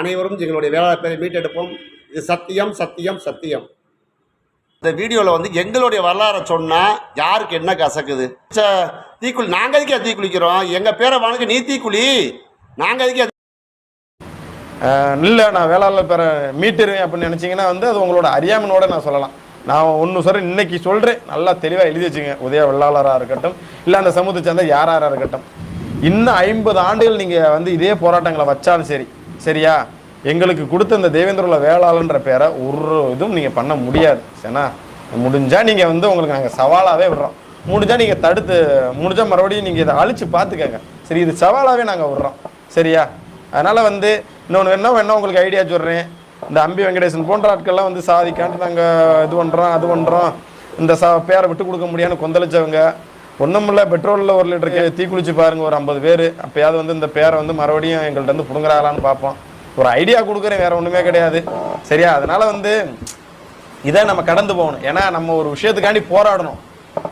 அனைவரும் எங்களுடைய வேளாண் பேரை மீட்டெடுப்போம். இது சத்தியம் சத்தியம் சத்தியம். இந்த வீடியோவில் வந்து எங்களுடைய வரலாறை சொன்னால் யாருக்கு என்ன கசக்குது? தீக்குழி நாங்கள் அதுக்கே தீக்குளிக்கிறோம்? எங்கள் பேரை வணக்கம் நீ தீக்குழி நாங்கள் அதுக்கே இல்லை நான் வேளாளர் பேரை மீட்டுருவேன் அப்படின்னு நினச்சிங்கன்னா வந்து அது உங்களோட அறியாமனோட நான் சொல்லலாம். நான் ஒன்று சொல்கிறேன் இன்னைக்கு சொல்கிறேன் நல்லா தெளிவாக எழுதி வச்சுங்க. உதய வெள்ளாளராக இருக்கட்டும் இல்லை அந்த சமூகத்தை சேர்ந்த யாராக இருக்கட்டும். இன்னும் ஐம்பது ஆண்டுகள் நீங்கள் வந்து இதே போராட்டங்களை வச்சாலும் சரி சரியா? எங்களுக்கு கொடுத்த இந்த தேவேந்திரோல வேளாளன்ற பேரை ஒரு இதுவும் நீங்கள் பண்ண முடியாது சரிண்ணா முடிஞ்சால் நீங்கள் வந்து உங்களுக்கு நாங்கள் சவாலாகவே விடுறோம். முடிஞ்சால் நீங்கள் தடுத்து முடிஞ்சால் மறுபடியும் நீங்கள் இதை அழிச்சு பார்த்துக்கங்க. சரி இது சவாலாகவே நாங்கள் விடுறோம் சரியா? அதனால் வந்து இன்னொன்று வேணா வேணா உங்களுக்கு ஐடியா சொல்கிறேன் இந்த அம்பி வெங்கடேசன் போன்ற ஆட்கள்லாம் வந்து சாதிக்கான்ட்டு நாங்கள் இது பண்ணுறோம் அது பண்ணுறோம் இந்த சா பேரை விட்டு கொடுக்க முடியாதுன்னு கொந்தளிச்சவங்க. ஒன்றுமில்ல பெட்ரோலில் ஒரு லிட்டருக்கு தீ குளிச்சு பாருங்க ஒரு ஐம்பது பேர். அப்போயாவது வந்து இந்த பேரை வந்து மறுபடியும் எங்கள்கிட்ட வந்து பிடுங்குறாங்களான்னு பார்ப்போம். ஒரு ஐடியா கொடுக்குறேன் வேற ஒன்றுமே கிடையாது. சரியா? அதனால வந்து இதை நம்ம கடந்து போகணும். ஏன்னா நம்ம ஒரு விஷயத்துக்காண்டி போராடணும்.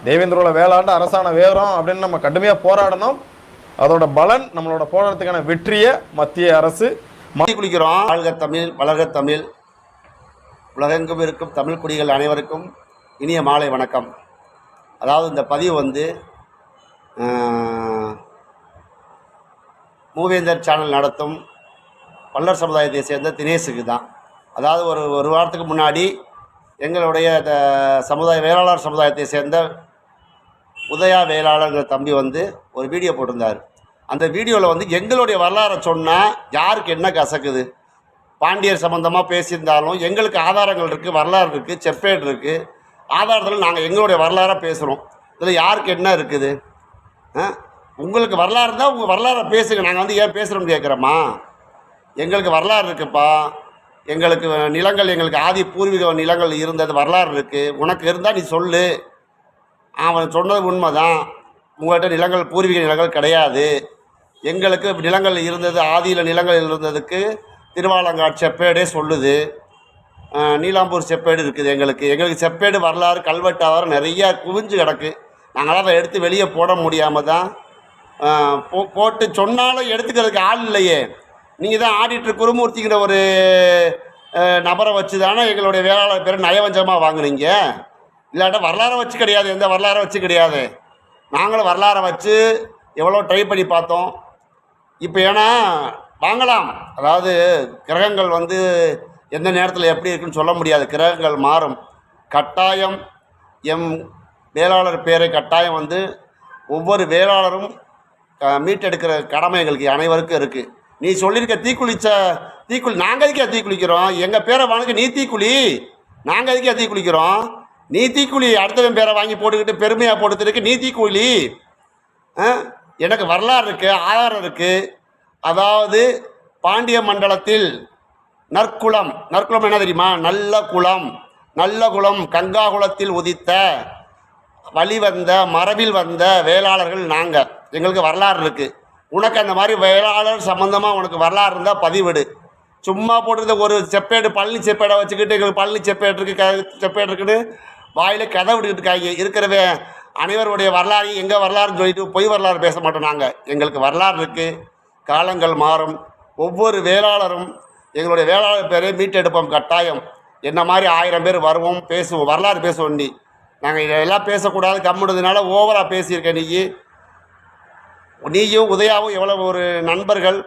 தேவேந்திரோட வேளாண்டு அரசாணை வேறோம் அப்படின்னு நம்ம கடுமையாக போராடணும். அதோட பலன் நம்மளோட போராட்டத்துக்கான வெற்றியை மத்திய அரசு தீ குளிக்கிறோம். வாழ்க தமிழ் வளர்க தமிழ். உலகெங்கும் இருக்கும் தமிழ் குடிகள் அனைவருக்கும் இனிய மாலை வணக்கம். அதாவது இந்த பதிவு வந்து மூவேந்தர் சேனல் நடத்தும் பல்லர் சமுதாயத்தை சேர்ந்த தினேஷுக்கு தான். அதாவது ஒரு ஒரு வாரத்துக்கு முன்னாடி எங்களுடைய த- சமுதாய வேளாளர் சமுதாயத்தை சேர்ந்த உதயா வேளாளர்ங்கிற தம்பி வந்து ஒரு வீடியோ போட்டிருந்தார். அந்த வீடியோவில் வந்து எங்களுடைய வரலாறை சொன்னால் யாருக்கு என்ன கசக்குது? பாண்டியர் சம்மந்தமாக பேசியிருந்தாலும் எங்களுக்கு ஆதாரங்கள் இருக்குது வரலாறு இருக்குது செப்பேடு இருக்குது ஆதாரத்தில் நாங்கள் எங்களுடைய வரலாறாக பேசுகிறோம் இதில் யாருக்கு என்ன இருக்குது? உங்களுக்கு வரலாறு இருந்தால் உங்கள் வரலாறை பேசுங்க. நாங்கள் வந்து ஏன் பேசுகிறோம் கேட்குறோமா எங்களுக்கு வரலாறு இருக்குப்பா. எங்களுக்கு நிலங்கள் எங்களுக்கு ஆதி பூர்வீக நிலங்கள் இருந்தது வரலாறு இருக்குது உனக்கு இருந்தால் நீ சொல்லு. அவன் சொன்னது உண்மை தான் உங்கள்கிட்ட நிலங்கள் பூர்வீக நிலங்கள் கிடையாது. எங்களுக்கு நிலங்கள் இருந்தது ஆதியில் நிலங்கள் இருந்ததுக்கு திருவாலங்காட்சியப்பேடே சொல்லுது. நீலாம்பூர் செப்பேடு இருக்குது எங்களுக்கு. எங்களுக்கு செப்பேடு வரலாறு கல்வெட்டு நிறையா குவிஞ்சு கிடக்கு. நாங்களாம் அதை எடுத்து வெளியே போட முடியாமல் தான் போ போட்டு சொன்னாலும் எடுத்துக்கிறதுக்கு ஆள் இல்லையே. நீங்கள் தான் ஆடிட்டர் குருமூர்த்திங்கிற ஒரு நபரை வச்சு தானே எங்களுடைய வேளாளர் பேர் நயவஞ்சமாக வாங்கினீங்க. இல்லாட்ட வரலாறை வச்சு கிடையாது எந்த வரலாறை வச்சு கிடையாது. நாங்களும் வரலாறை வச்சு எவ்வளோ ட்ரை பண்ணி பார்த்தோம். இப்போ ஏன்னா வாங்கலாம். அதாவது கிரகங்கள் வந்து எந்த நேரத்தில் எப்படி இருக்குன்னு சொல்ல முடியாது. கிரகங்கள் மாறும். கட்டாயம் எம் வேளாளர் பேரை கட்டாயம் வந்து ஒவ்வொரு வேளாளரும் மீட்டெடுக்கிற கடமை எங்களுக்கு அனைவருக்கும் இருக்குது நீ சொல்லியிருக்க தீக்குளிச்ச தீக்குளி நாங்கள் எதுக்கே தீக்குளிக்கிறோம்? எங்கள் பேரை வாங்க நீ தீக்குழி நாங்கள் எதுக்கே தீக்குளிக்கிறோம்? நீ தீக்குழி அடுத்தவன் பேரை வாங்கி போட்டுக்கிட்டு பெருமையாக போட்டுருக்கு நீ தீக்குழி ஆ? எனக்கு வரலாறு இருக்குது ஆதாரம் இருக்குது அதாவது பாண்டிய மண்டலத்தில் நற்குளம். நற்குளம் என்ன தெரியுமா? நல்ல குளம். நல்ல குளம் கங்கா குளத்தில் உதித்த வழி வந்த மரபில் வந்த வேளாளர்கள் நாங்கள் எங்களுக்கு வரலாறு இருக்குது உனக்கு அந்த மாதிரி வேளாளர் சம்மந்தமாக உனக்கு வரலாறு இருந்தால் பதிவிடு. சும்மா போட்டுருந்த ஒரு செப்பேடு பழனி செப்பேடை வச்சுக்கிட்டு எங்களுக்கு பழனி செப்பேடு இருக்கு க செப்பேடு இருக்குன்னு வாயில் கதை விட்டுக்கிட்டு இருக்காங்க. இருக்கிறவே அனைவருடைய வரலாறையும் எங்கள் வரலாறுன்னு சொல்லிட்டு பொய் வரலாறு பேச மாட்டோம் நாங்கள் எங்களுக்கு வரலாறு இருக்குது காலங்கள் மாறும். ஒவ்வொரு வேளாளரும் எங்களுடைய வேளாளர் பேரை மீட்டெடுப்போம் கட்டாயம். என்ன மாதிரி ஆயிரம் பேர் வருவோம் பேசுவோம் வரலாறு பேசுவோம் நீ. நாங்கள் இதெல்லாம் பேசக்கூடாது கம்முனதுனால ஓவராக பேசியிருக்க நீ. நீயும் உதயாவும் எவ்வளோ ஒரு நண்பர்கள்.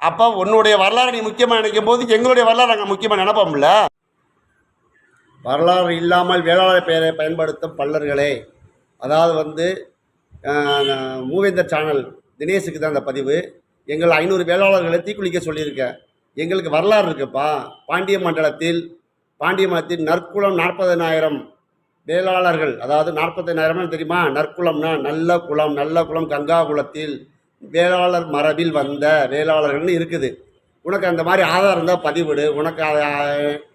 அப்போ உன்னுடைய வரலாறு நீ முக்கியமாக நினைக்கும் போது எங்களுடைய வரலாறு நாங்கள் முக்கியமாக நினைப்போம்ல? வரலாறு இல்லாமல் வேளாளர் பெயரை பயன்படுத்தும் பல்லர்களே. அதாவது வந்து மூவேந்தர் சேனல் தினேஷுக்கு தான் அந்த பதிவு. எங்கள் ஐநூறு வேளாளர்களை தீக்குளிக்க சொல்லியிருக்கேன். எங்களுக்கு வரலாறு இருக்குப்பா. பாண்டிய மண்டலத்தில் பாண்டிய மண்டலத்தில் நற்குலம் நாற்பதனாயிரம் வேளாளர்கள் அதாவது நாற்பத்தனாயிரம் தெரியுமா? நற்குலம்னா நல்ல குலம் நல்ல குலம் கங்கா குலத்தில் வேளாளர் மரபில் வந்த வேளாளர்கள்னு இருக்குது. உனக்கு அந்த மாதிரி ஆதாரம் இருந்தால் பதிவிடு. உனக்கு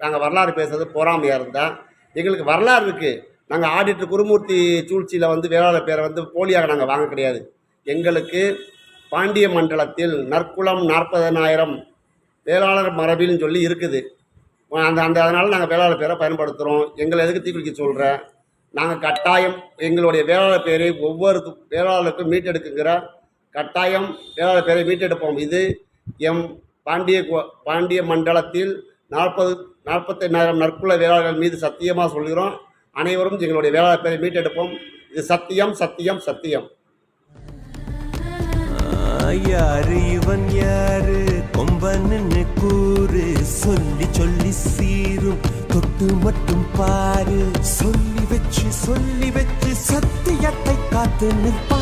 நாங்கள் வரலாறு பேசுறது பொறாமையாக இருந்தால் எங்களுக்கு வரலாறு இருக்குது நாங்கள் ஆடிட்டர் குருமூர்த்தி சூழ்ச்சியில் வந்து வேளாளர் பேரை வந்து போலியாக நாங்கள் வாங்க கிடையாது. எங்களுக்கு பாண்டிய மண்டலத்தில் நற்குலம் நாற்பதனாயிரம் வேளாளர் மரபின்னு சொல்லி இருக்குது. அந்த அந்த அதனால் நாங்கள் வேளாளர் பேரை பயன்படுத்துகிறோம் எங்களை எதுக்கு தீக்குளிக்க சொல்கிறேன் நாங்கள் கட்டாயம் எங்களுடைய வேளாளர் பேரை ஒவ்வொரு வேளாளருக்கும் மீட்டெடுக்குங்கிற கட்டாயம் வேளாளர் பேரை மீட்டெடுப்போம். இது எம் பாண்டிய கோ- பாண்டிய மண்டலத்தில் நாற்பது நாற்பத்தைந்தாயிரம் நற்குல வேளாளர்கள் மீது சத்தியமாக சொல்கிறோம். அனைவரும் எங்களுடைய வேளாளர் பேரை மீட்டெடுப்போம். இது சத்தியம் சத்தியம் சத்தியம். ஐயா யாரு இவன் யாரு? கொம்பன்னு கூறு? சொல்லி சொல்லி சீரும். தொட்டு மட்டும் பாரு. சொல்லி வச்சு சொல்லி வச்சு சத்தியத்தை காத்து நிற்பான்.